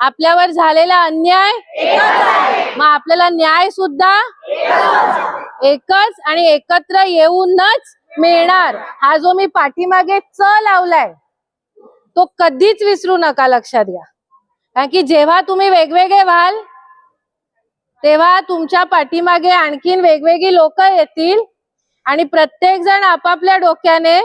आपल्यावर झालेला अन्याय मग आपल्याला न्याय सुद्धा एकच आणि एकत्र येऊनच मिळणार. हा जो मी पाठीमागे च लावलाय तो कधीच विसरू नका लक्षात घ्या. कारण की जेव्हा तुम्ही वेगवेगळे व्हाल तेव्हा तुमच्या पाठीमागे आणखीन वेगवेगळी लोक येतील आणि प्रत्येक जण आपापल्या डोक्याने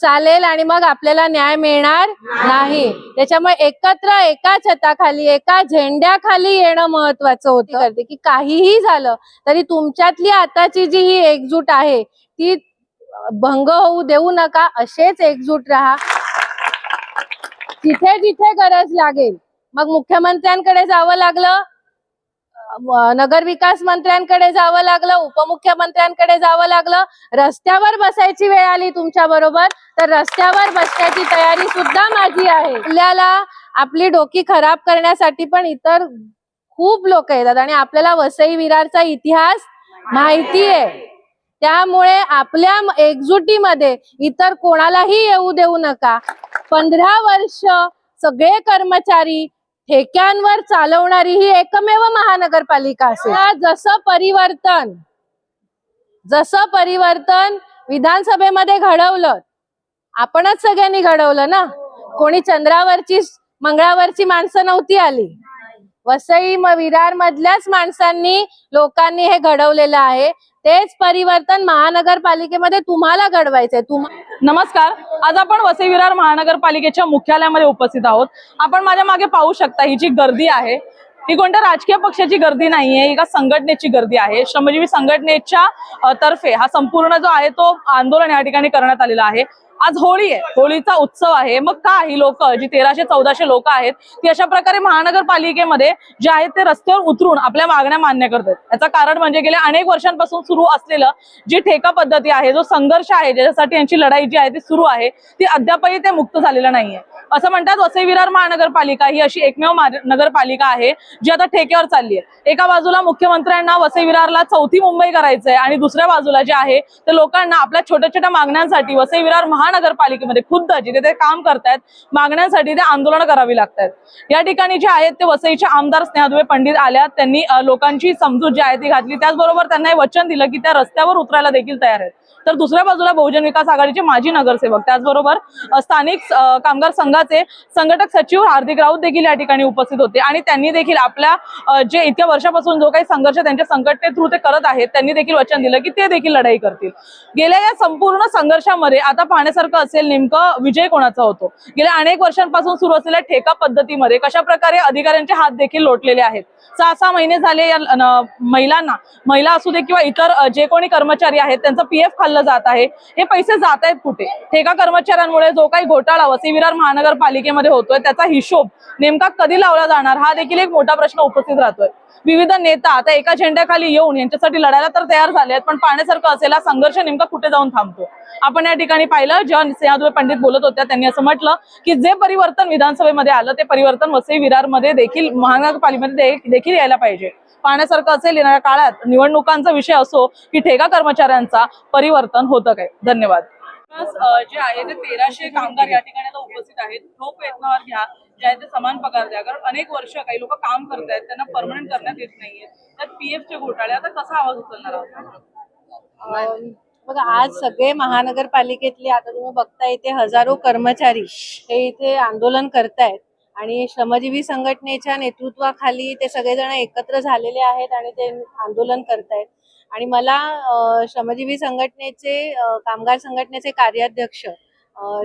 चालेल आणि मग आपल्याला न्याय मिळणार नाही. त्याच्यामुळे एकत्र एका छताखाली एका झेंड्याखाली येणं महत्वाचं होतं. करते. की काहीही झालं तरी तुमच्यातली आताची जी ही एकजूट आहे ती भंग होऊ देऊ नका असेच एकजूट राहा. जिथे जिथे गरज लागेल. मग मुख्यमंत्र्यांकडे जावं लागलं नगर विकास मंत्र्यांकडे जावं लागलं उपमुख्यमंत्र्यांकडे जावं लागलं रस्त्यावर बसायची वेळ आली तुमच्या बरोबर. तर रस्त्यावर बसण्याची तयारी सुद्धा माझी आहे. आपल्याला आपली डोकी खराब करण्यासाठी पण इतर खूप लोक येतात आणि आपल्याला वसई विरारचा इतिहास माहिती आहे. त्यामुळे आपल्या एकजुटीमध्ये इतर कोणालाही येऊ देऊ नका. पंधरा वर्ष सगळे कर्मचारी ठेक्यांवर चालवणारी ही एकमेव महानगरपालिका असेल. जसं परिवर्तन जसं परिवर्तन विधानसभेमध्ये घडवलं आपणच सगळ्यांनी घडवलं ना? कोणी चंद्रावरची मंगळावरची माणसं नव्हती आली. वसई विरार मधल्याच माणसांनी लोकांनी हे घडवलेलं आहे. तेच परिवर्तन महानगरपालिकेमध्ये तुम्हाला घडवायचंय. तुम्हाला नमस्कार. आज आपण वसई विरार महानगरपालिकेच्या मुख्यालयामध्ये उपस्थित आहोत. आपण माझ्या मागे पाहू शकता ही जी गर्दी आहे ही कोणत्या राजकीय पक्षाची गर्दी नाहीये एका संघटनेची गर्दी आहे. श्रमजीवी म्हणजे संघटनेच्या तर्फे हा संपूर्ण जो आहे तो आंदोलन या ठिकाणी करण्यात आलेला आहे. आज होळी आहे होळीचा उत्सव आहे. मग का ही लोक जी तेराशे चौदाशे लोक आहेत ती अशा प्रकारे महानगरपालिकेमध्ये जे आहेत ते रस्त्यावर उतरून आपल्या मागण्या मान्य करतात. याचं कारण म्हणजे गेल्या अनेक वर्षांपासून सुरू असलेलं जी ठेका पद्धती आहे जो संघर्ष आहे ज्याच्यासाठी यांची लढाई जी आहे ती सुरू आहे ती अद्यापही ते मुक्त झालेलं नाहीये. असं म्हणतात वसई विरार महानगरपालिका ही अशी एकमेव नगरपालिका आहे जी आता ठेक्यावर चालली आहे एका बाजूला मुख्यमंत्र्यांना वसई विरारला चौथी मुंबई करायचंय आणि दुसऱ्या बाजूला जे आहे ते लोकांना आपल्या छोट्या छोट्या मागण्यांसाठी वसई विरार महानगरपालिकेमध्ये खुद्द जिथे ते काम करतायत मागण्यांसाठी ते आंदोलन करावी लागतात या ठिकाणी जे आहेत ते वसईचे आमदार स्नेहदुबे पंडित आल्या त्यांनी लोकांची समजूत जी आहे ती घातली. त्याचबरोबर त्यांना हे वचन दिलं की त्या रस्त्यावर उतरायला देखील तयार आहेत. तर दुसऱ्या बाजूला बहुजन विकास आघाडीचे माजी नगरसेवक त्याचबरोबर स्थानिक कामगार संघ संघाचे संघटक सचिव हार्दिक राऊत देखील या ठिकाणी उपस्थित होते. आणि त्यांनी देखील आपल्या जे इतक्या वर्षापासून जो काही संघर्ष त्यांच्या संघटने थ्रू ते करत आहेत त्यांनी देखील वचन दिलं की ते देखील लढाई करतील. गेल्या या संपूर्ण संघर्षामध्ये आता पाहण्यासारखं असेल नेमकं विजय कोणाचा होतो? गेल्या अनेक वर्षांपासून सुरू असलेल्या ठेका पद्धतीमध्ये कशा प्रकारे अधिकाऱ्यांचे हात देखील लोटलेले आहेत? सहा सहा महिने झाले या महिलांना महिला असू दे किंवा इतर जे कोणी कर्मचारी आहेत त्यांचं पीएफ खाल्लं जात आहे. हे पैसे जात आहेत कुठे? ठेका कर्मचाऱ्यांमुळे जो काही घोटाळा वसई महानगर महानगरपालिकेमध्ये होतोय त्याचा हिशोब नेमका कधी लावला जाणार हा देखील एक मोठा प्रश्न उपस्थित राहतोय. विविध नेता आता एका झेंड्याखाली येऊन यांच्यासाठी लढायला तर तयार झाले आहेत पण पाण्यासारखं असेल हा संघर्ष नेमका कुठे जाऊन थांबतो आपण या ठिकाणी पाहिलं जेव्हा सिंहादुबे पंडित बोलत होत्या त्यांनी असं म्हटलं की जे परिवर्तन विधानसभेमध्ये आलं ते परिवर्तन वसई विरारमध्ये देखील महानगरपालिकेमध्ये देखील यायला पाहिजे. पाहण्यासारखं असेल येणाऱ्या काळात निवडणुकांचा विषय असो की ठेका कर्मचाऱ्यांचा परिवर्तन होतं काय? धन्यवाद. जे आहे ते तेराशे कामगार या ठिकाणी आहेत ठोक वेतनावर घ्या जे आहे ते समान पगार द्या. कारण अनेक वर्ष काही लोक काम करतायत त्यांना परमनंट करण्यात येत नाहीये. त्यात पीएफचे घोटाळे. आता कसा आवाज उचलणार आहोत बघा आज सगळे महानगरपालिकेतले आता तुम्ही बघता इथे हजारो कर्मचारी हे इथे आंदोलन करतायत. आणि श्रमजीवी संघटनेच्या नेतृत्वाखाली ते सगळेजण एकत्र झालेले आहेत आणि ते आंदोलन करतायत. आणि मला श्रमजीवी संघटनेचे कामगार संघटनेचे कार्याध्यक्ष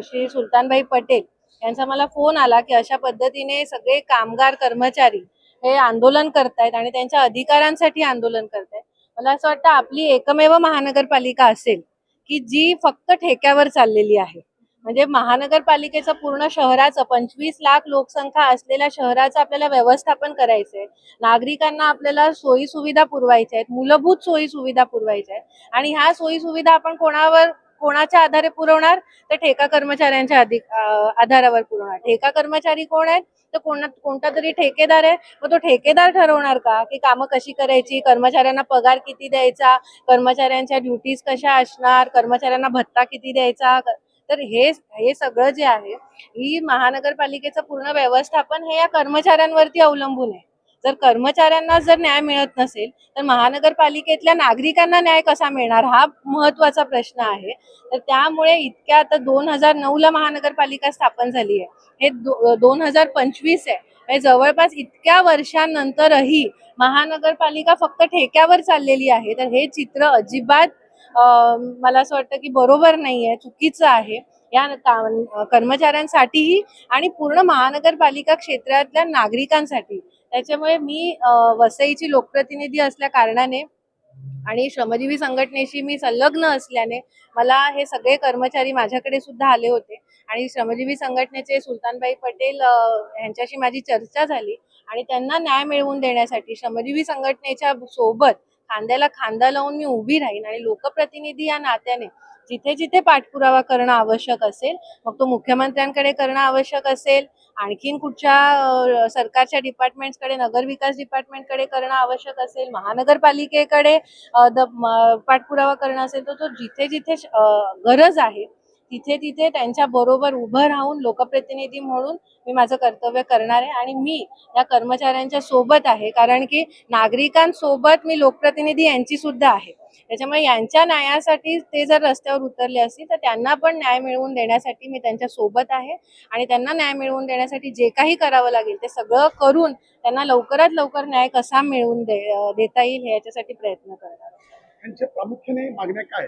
श्री सुलतानभाई पटेल यांचा मला फोन आला की अशा पद्धतीने सगळे कामगार कर्मचारी हे आंदोलन करतायत आणि त्यांच्या अधिकारांसाठी आंदोलन करतायत. मला असं वाटतं आपली एकमेव महानगरपालिका असेल की जी फक्त ठेक्यावर चाललेली आहे. म्हणजे महानगरपालिकेचं पूर्ण शहराचं पंचवीस लाख लोकसंख्या असलेल्या शहराचं आपल्याला व्यवस्थापन करायचंय. नागरिकांना आपल्याला सोयी सुविधा पुरवायच्या आहेत. मूलभूत सोयी सुविधा पुरवायच्या आहेत. आणि ह्या सोयी सुविधा आपण कोणावर कोणाच्या आधारे पुरवणार तर ठेका कर्मचाऱ्यांच्या आधारावर पुरवणार. ठेका कर्मचारी कोण आहेत? तर कोणा कोणता तरी ठेकेदार आहे. मग तो ठेकेदार ठरवणार का? की कामं कशी करायची? कर्मचाऱ्यांना पगार किती द्यायचा? कर्मचाऱ्यांच्या ड्युटीज कशा असणार? कर्मचाऱ्यांना भत्ता किती द्यायचा? तर हे हे सगळं जे आहे ही महानगरपालिकेचं पूर्ण व्यवस्थापन हे या कर्मचाऱ्यांवरती अवलंबून आहे. जर कर्मचाऱ्यांना जर न्याय मिळत नसेल तर महानगरपालिकेतल्या नागरिकांना न्याय कसा मिळणार? हा महत्त्वाचा प्रश्न आहे. तर त्यामुळे इतक्या आता दोन हजार नऊ ला महानगरपालिका स्थापन झाली आहे. हे दोन हजार पंचवीस आहे. हे जवळपास इतक्या वर्षांनंतरही महानगरपालिका फक्त ठेक्यावर चाललेली आहे. तर हे चित्र अजिबात मला असं वाटतं की बरोबर नाही आहे चुकीचं आहे. या कर्मचाऱ्यांसाठीही आणि पूर्ण महानगरपालिका क्षेत्रातल्या नागरिकांसाठी. त्याच्यामुळे मी वसईची लोकप्रतिनिधी असल्या कारणाने आणि श्रमजीवी संघटनेशी मी संलग्न असल्याने मला हे सगळे कर्मचारी माझ्याकडे सुद्धा आले होते. आणि श्रमजीवी संघटनेचे सुलतानबाई पटेल यांच्याशी माझी चर्चा झाली. आणि त्यांना न्याय मिळवून देण्यासाठी श्रमजीवी संघटनेच्या सोबत खांद्याला खांदा लावून मी उभी राहीन आणि लोकप्रतिनिधी या नात्याने जिथे जिथे पाठपुरावा करणं आवश्यक असेल मग तो मुख्यमंत्र्यांकडे करणं आवश्यक असेल आणखीन कुठच्या सरकारच्या डिपार्टमेंटकडे नगरविकास डिपार्टमेंटकडे करणं आवश्यक असेल महानगरपालिकेकडे पाठपुरावा करणं असेल तर तो जिथे जिथे गरज आहे तिथे तिथे त्यांच्या बरोबर उभं राहून लोकप्रतिनिधी म्हणून मी माझं कर्तव्य करणार आहे आणि मी या कर्मचाऱ्यांच्या सोबत आहे. कारण की नागरिकांसोबत मी लोकप्रतिनिधी यांची सुद्धा आहे. त्याच्यामुळे यांच्या न्यायासाठी ते जर रस्त्यावर उतरले असतील तर त्यांना पण न्याय मिळवून देण्यासाठी मी त्यांच्यासोबत आहे. आणि त्यांना न्याय मिळवून देण्यासाठी जे काही करावं लागेल ते सगळं करून त्यांना लवकरात लवकर न्याय कसा मिळवून दे देता येईल याच्यासाठी प्रयत्न करणार त्यांच्या प्रामुख्याने मागण्या काय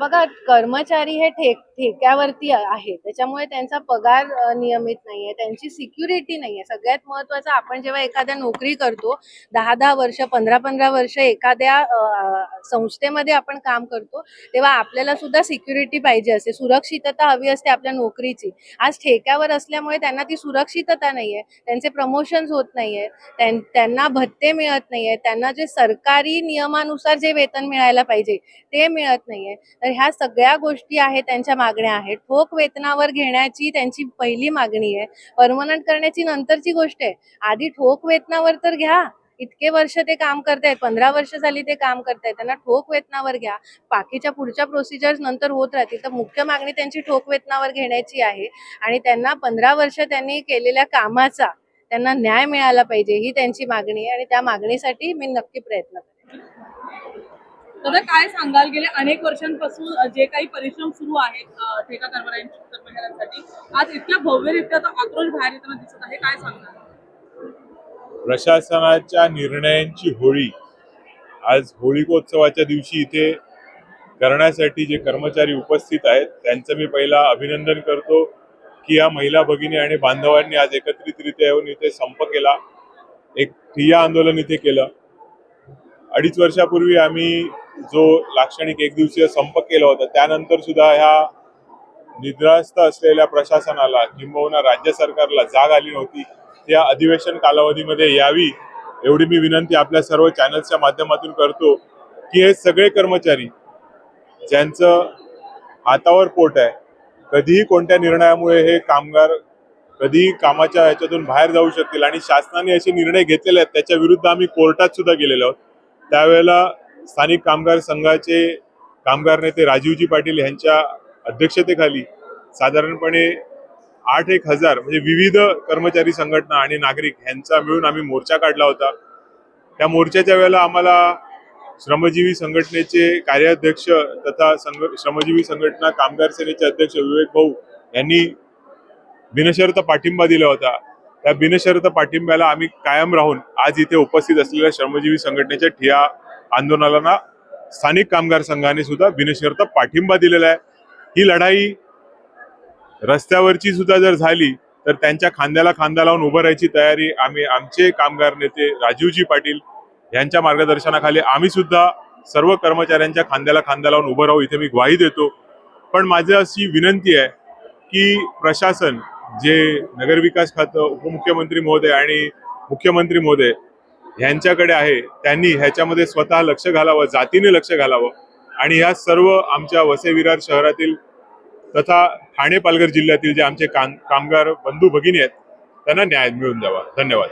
बघा कर्मचारी हे ठेक ठेक्यावरती आहे. त्याच्यामुळे त्यांचा पगार नियमित नाहीये. त्यांची सिक्युरिटी नाहीये. सगळ्यात महत्वाचं आपण जेव्हा एखाद्या नोकरी करतो दहा दहा वर्ष पंधरा पंधरा वर्ष एखाद्या संस्थेमध्ये आपण काम करतो तेव्हा आपल्याला सुद्धा सिक्युरिटी पाहिजे असते. सुरक्षितता हवी असते आपल्या नोकरीची. आज ठेक्यावर असल्यामुळे त्यांना ती सुरक्षितता नाहीये. त्यांचे प्रमोशन्स होत नाहीये. त्यांना भत्ते मिळत नाहीये. त्यांना जे सरकारी नियमानुसार जे वेतन मिळायला पाहिजे ते मिळत नाहीये. तर ह्या सगळ्या गोष्टी आहेत त्यांच्या मागण्या आहेत. ठोक वेतनावर घेण्याची त्यांची पहिली मागणी आहे. परमनंट करण्याची नंतरची गोष्ट आहे. आधी ठोक वेतनावर तर घ्या. इतके वर्ष ते काम करतायत पंधरा वर्ष झाली ते काम करतायत. त्यांना ठोक वेतनावर घ्या. बाकीच्या पुढच्या प्रोसिजर्स नंतर होत राहतील. तर मुख्य मागणी त्यांची ठोक वेतनावर घेण्याची आहे. आणि त्यांना पंधरा वर्ष त्यांनी केलेल्या कामाचा त्यांना न्याय मिळाला पाहिजे ही त्यांची मागणी आहे. आणि त्या मागणीसाठी मी नक्की प्रयत्न करेन. दादा काय सांगाल? गेले अनेक वर्षांपासून जे काही परिश्रम सुरू आहेत ठेका कर्मचाऱ्यांसाठी आज इतक्या भव्यरित्या आक्रोश बाहेर येताना दिसत आहे. काय सांगाल? प्रशासनाच्या निर्णयांची होळी आज होळीकोत्सवाच्या दिवशी इथे करण्यासाठी जे कर्मचारी उपस्थित आहेत त्यांचं मी पहिला अभिनंदन करतो की या महिला भगिनी आणि बांधवांनी आज एकत्रितरित्या येऊन इथे संप केला. एक ठिय्या आंदोलन इथे केलं. अडीच वर्षापूर्वी आम्ही जो लाक्षणिक एक दिवसीय संप केला होता त्यानंतर सुद्धा ह्या निद्रास्त असलेल्या प्रशासनाला किंबहुना राज्य सरकारला जाग आली नव्हती. त्या अधिवेशन कालावधीमध्ये यावी एवढी मी विनंती आपल्या सर्व चॅनल्सच्या माध्यमातून करतो की हे सगळे कर्मचारी ज्यांचं हातावर पोट आहे कधीही कोणत्या निर्णयामुळे हे कामगार कधीही कामाच्या ह्याच्यातून बाहेर जाऊ शकतील आणि शासनाने असे निर्णय घेतलेले आहेत त्याच्या विरुद्ध आम्ही कोर्टात सुद्धा गेलेलो आहोत. त्यावेळेला स्थानिक कामगार संघाचे कामगार नेते राजीवजी पाटील यांच्या अध्यक्षतेखाली साधारणपणे आठ एक हजार म्हणजे विविध कर्मचारी संघटना आणि नागरिक यांचा मिळून आम्ही मोर्चा काढला होता. त्या मोर्चाच्या वेळेला आम्हाला श्रमजीवी संघटनेचे कार्याध्यक्ष तथा संघ श्रमजीवी संघटना कामगार सेनेचे अध्यक्ष विवेक भाऊ यांनी बिनशर्त पाठिंबा दिला होता. त्या बिनशर्त पाठिंब्याला आम्ही कायम राहून आज इथे उपस्थित असलेल्या श्रमजीवी संघटनेच्या ठिया आंदोलनाला स्थानिक कामगार संघाने सुद्धा बिनशर्त पाठिंबा दिलेला आहे. ही लढाई रस्त्यावरची सुद्धा जर झाली तर त्यांच्या खांद्याला खांदा लावून उभं राहायची तयारी आम्ही आमचे कामगार नेते राजीवजी पाटील यांच्या मार्गदर्शनाखाली आम्ही सुद्धा सर्व कर्मचाऱ्यांच्या खांद्याला खांदा लावून उभं राहू इथे मी ग्वाही देतो. पण माझी अशी विनंती आहे की प्रशासन जे नगरविकास खातं उपमुख्यमंत्री महोदय आणि मुख्यमंत्री महोदय ह्यांच्याकडे आहे त्यांनी ह्याच्यामध्ये स्वतः लक्ष घालावं जातीने लक्ष घालावं. आणि ह्या सर्व आमच्या वसई विरार शहरातील तथा ठाणे पालघर जिल्ह्यातील जे आमचे काम कामगार बंधू भगिनी आहेत त्यांना न्याय मिळून द्यावा. धन्यवाद.